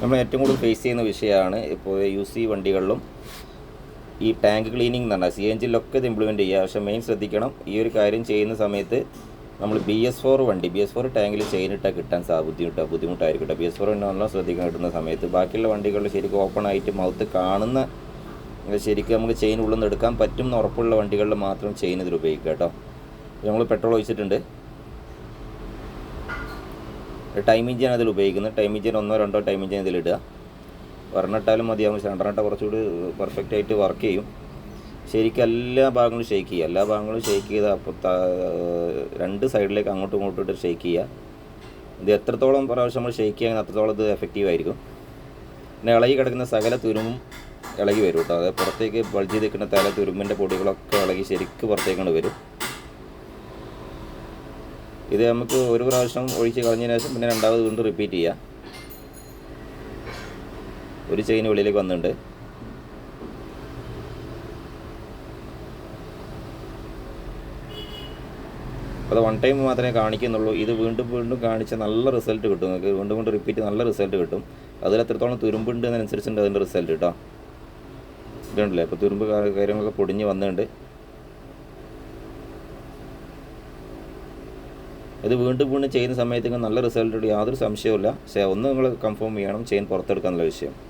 നമ്മൾ ഏറ്റവും കൂടുതൽ ഫേസ് ചെയ്യുന്ന വിഷയമാണ് ഇപ്പോൾ യു സി വണ്ടികളിലും ഈ ടാങ്ക് ക്ലീനിങ് എന്ന് പറഞ്ഞാൽ സി എൻ ജിയിലൊക്കെ ഇത് ഇംപ്ലിമെന്റ് ചെയ്യുക. പക്ഷേ മെയിൻ ശ്രദ്ധിക്കണം ഈ ഒരു കാര്യം ചെയ്യുന്ന സമയത്ത് നമ്മൾ ബി എസ് ഫോർ വണ്ടി ബി എസ് ഫോർ ടാങ്കിൽ ചെയിനിട്ടാൽ കിട്ടാൻ സാ ബുദ്ധിമുട്ടാണ് ബുദ്ധിമുട്ടായിരിക്കും കേട്ടോ ബി എസ് ഫോർ നല്ല ശ്രദ്ധിക്കാൻ കിട്ടുന്ന സമയത്ത് ബാക്കിയുള്ള വണ്ടികളിൽ ശരിക്കും ഓപ്പൺ ആയിട്ട് മൗത്ത് കാണുന്ന ശരിക്കും നമുക്ക് ചെയിൻ ഉള്ളിൽ നിന്ന് എടുക്കാൻ പറ്റും എന്ന് ഉറപ്പുള്ള വണ്ടികളിൽ മാത്രം ചെയിൻ ഇതിൽ ഉപയോഗിക്കുക കേട്ടോ. നമ്മൾ പെട്രോൾ ഒഴിച്ചിട്ടുണ്ട്. ടൈം ഇഞ്ചിനാണ് അതിൽ ഉപയോഗിക്കുന്നത്. ടൈം ഇഞ്ചിൻ ഒന്നോ രണ്ടോ ടൈം ഇഞ്ചിൻ ഇതിലിടുക ഒരെണ്ണിട്ടാലും മതിയാവും പക്ഷേ കുറച്ചുകൂടി പെർഫെക്റ്റ് ആയിട്ട് വർക്ക് ചെയ്യും. ശരിക്കും എല്ലാ ഭാഗങ്ങളും ഷെയ്ക്ക് ചെയ്യുക. എല്ലാ ഭാഗങ്ങളും ഷെയ്ക്ക് ചെയ്ത് അപ്പോൾ രണ്ട് സൈഡിലേക്ക് അങ്ങോട്ടും ഇങ്ങോട്ടും ഇട്ട് ഷെയ്ക്ക് ചെയ്യുക. ഇത് എത്രത്തോളം പ്രാവശ്യം നമ്മൾ ഷെയ്ക്ക് ചെയ്യുക അത്രത്തോളം ഇത് എഫക്റ്റീവ് ആയിരിക്കും. പിന്നെ ഇളകി കിടക്കുന്ന സകല തുരുമ്പും ഇളകി വരും കേട്ടോ. അതായത് പുറത്തേക്ക് ബൾജ് നിൽക്കുന്ന തല തുരുമ്പിന്റെ പൊടികളൊക്കെ ഇളകി ശരിക്ക് പുറത്തേക്കാണ് വരും. ഇത് നമുക്ക് ഒരു പ്രാവശ്യം ഒഴിച്ച് കളഞ്ഞതിന് ശേഷം പിന്നെ രണ്ടാമത് വീണ്ടും റിപ്പീറ്റ് ചെയ്യാം. ഒരു ചെയിൻ വെളിയിലേക്ക് വന്നിട്ടുണ്ട്. അത് വൺ ടൈം മാത്രമേ കാണിക്കുന്നുള്ളൂ. ഇത് വീണ്ടും വീണ്ടും കാണിച്ച നല്ല റിസൾട്ട് കിട്ടും നിങ്ങൾക്ക്. വീണ്ടും വീണ്ടും റിപ്പീറ്റ് നല്ല റിസൾട്ട് കിട്ടും. അതിൽ എത്രത്തോളം തുരുമ്പുണ്ട് എന്നനുസരിച്ചുണ്ട് അതിന്റെ റിസൾട്ട് കേട്ടോ ഇതുണ്ടല്ലേ? അപ്പോൾ തുരുമ്പ് കാര്യങ്ങളൊക്കെ പൊടിഞ്ഞ് വന്നിട്ടുണ്ട്. ഇത് വീണ്ടും വീണ്ടും ചെയ്യുന്ന സമയത്ത് നല്ല റിസൾട്ട് യാതൊരു സംശയവുമില്ല. പക്ഷേ ഒന്ന് നിങ്ങൾ കൺഫേം ചെയ്യണം. ചെയിൻ പുറത്തെടുക്കാനുള്ള വിഷയം.